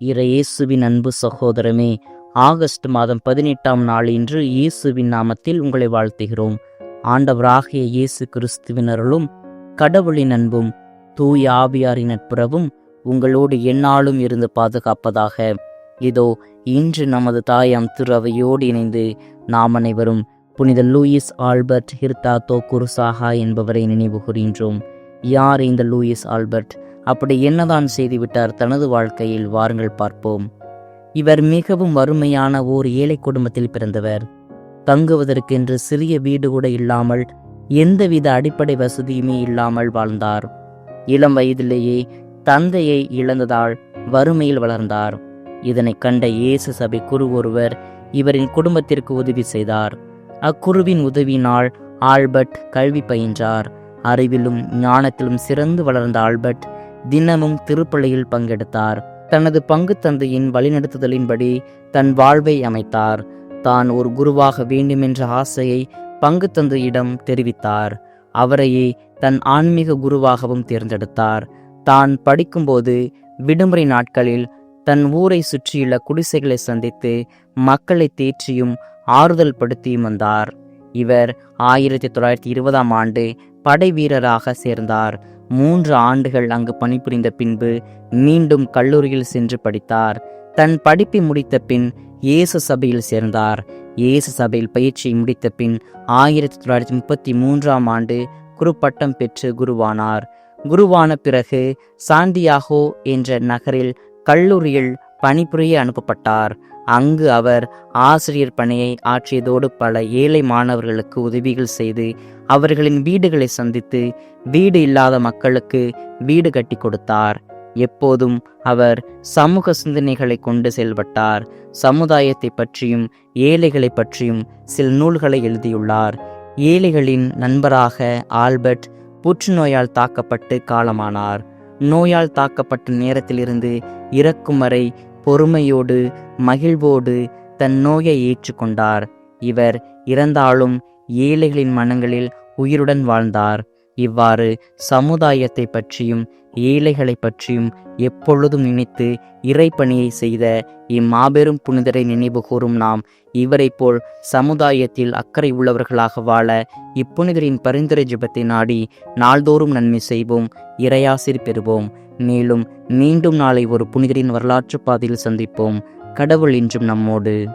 இறையேசுவின் அன்பு சகோதரமே ஆகஸ்ட் மாதம் பதினெட்டாம் நாள் இன்று இயேசுவின் நாமத்தில் உங்களை வாழ்த்துகிறோம். ஆண்டவராகிய இயேசு கிறிஸ்துவினர்களும் கடவுளின் அன்பும் தூய ஆவியாரின் நட்புறவும் உங்களோடு எந்நாளும் இருந்து பாதுகாப்பதாக. இதோ இன்று நமது தாயாம் திருவையோடு இணைந்து நாம் அனைவரும் புனித லூயிஸ் ஆல்பர்ட் ஹிர்தாத்தோ குருசாகா என்பவரை நினைவு கூறுகின்றோம் யார் இந்த லூயிஸ் ஆல்பர்ட்? அப்படி என்னதான் செய்துவிட்டார் தனது வாழ்க்கையில்? வாருங்கள் பார்ப்போம். இவர் மிகவும் வறுமையான ஓர் ஏழை குடும்பத்தில் பிறந்தவர். தங்குவதற்கென்று சிறிய வீடு கூட இல்லாமல் எந்தவித அடிப்படை வசதியுமே இல்லாமல் வாழ்ந்தார். இளம் வயதிலேயே தந்தையை இழந்ததால் வறுமையில் வளர்ந்தார். இதனை கண்ட இயேசு சபை குரு ஒருவர் இவரின் குடும்பத்திற்கு உதவி செய்தார். அக்குருவின் உதவியினால் ஆல்பர்ட் கல்வி பயின்றார். அறிவிலும் ஞானத்திலும் சிறந்து வளர்ந்த ஆல்பர்ட் தினமும் திருப்பள்ளியில் பங்கெடுத்தார். தனது பங்கு தந்தையின் வழிநடத்துதலின்படி தன் வாழ்வை அமைத்தார். தான் ஒரு குருவாக வேண்டுமென்ற ஆசையை பங்கு தந்தையிடம் தெரிவித்தார். அவரையே தன் ஆன்மீக குருவாகவும் தேர்ந்தெடுத்தார். தான் படிக்கும்போது விடுமுறை நாட்களில் தன் ஊரை சுற்றியுள்ள குடிசைகளை சந்தித்து மக்களை தேற்றியும் ஆறுதல் படுத்தியும் வந்தார். இவர் ஆயிரத்தி தொள்ளாயிரத்தி இருபதாம் ஆண்டு படை வீரராக சேர்ந்தார். மூன்று ஆண்டுகள் அங்கு பணிபுரிந்த பின்பு மீண்டும் கல்லூரியில் சென்று படித்தார். தன் படிப்பை முடித்த பின் இயேசு சபையில் சேர்ந்தார். இயேசு சபையில் பயிற்சியை முடித்த பின் ஆயிரத்தி தொள்ளாயிரத்தி முப்பத்தி மூன்றாம் ஆண்டு குருப்பட்டம் பெற்று குருவானார். குருவான பிறகு சாந்தியாகோ என்ற நகரில் கல்லூரியில் பணிபுரிய அனுப்பப்பட்டார். அங்கு அவர் ஆசிரியர் பணியை ஆற்றியதோடு பல ஏழை மாணவர்களுக்கு உதவிகள் செய்து அவர்களின் வீடுகளை சந்தித்து வீடு இல்லாத மக்களுக்கு வீடு கட்டி கொடுத்தார். எப்போதும் அவர் சமூக சிந்தனைகளை கொண்டு செயல்பட்டார். சமுதாயத்தை பற்றியும் ஏழைகளை பற்றியும் சில நூல்களை எழுதியுள்ளார். ஏழைகளின் நண்பராக ஆல்பர்ட் புற்றுநோயால் தாக்கப்பட்டு காலமானார். நோயால் தாக்கப்பட்ட நேரத்திலிருந்து இறக்கும் வரை பொறுமையோடு மகிழ்வோடு தன் நோயை ஏற்றுக்கொண்டார் இவர் இறந்தாலும் ஏழைகளின் மனங்களில் உயிருடன் வாழ்ந்தார். இவ்வாறு சமுதாயத்தை பற்றியும் ஏழைகளை பற்றியும் எப்பொழுதும் நினைத்து இறைப்பணியை செய்த இம்மாபெரும் புனிதரை நினைவு கூறும் நாம். இவரைப் போல் சமுதாயத்தில் அக்கறை உள்ளவர்களாக வாழ இப்புனிதரின் பரிந்துரை ஜபத்தை நாடி நாள்தோறும் நன்மை செய்வோம் இறையாசிர் பெறுவோம். மேலும் மீண்டும் நாளை ஒரு புனிதரின் வரலாற்று பாதையில் சந்திப்போம். கடவுள் இன்றும் நம்மோடு.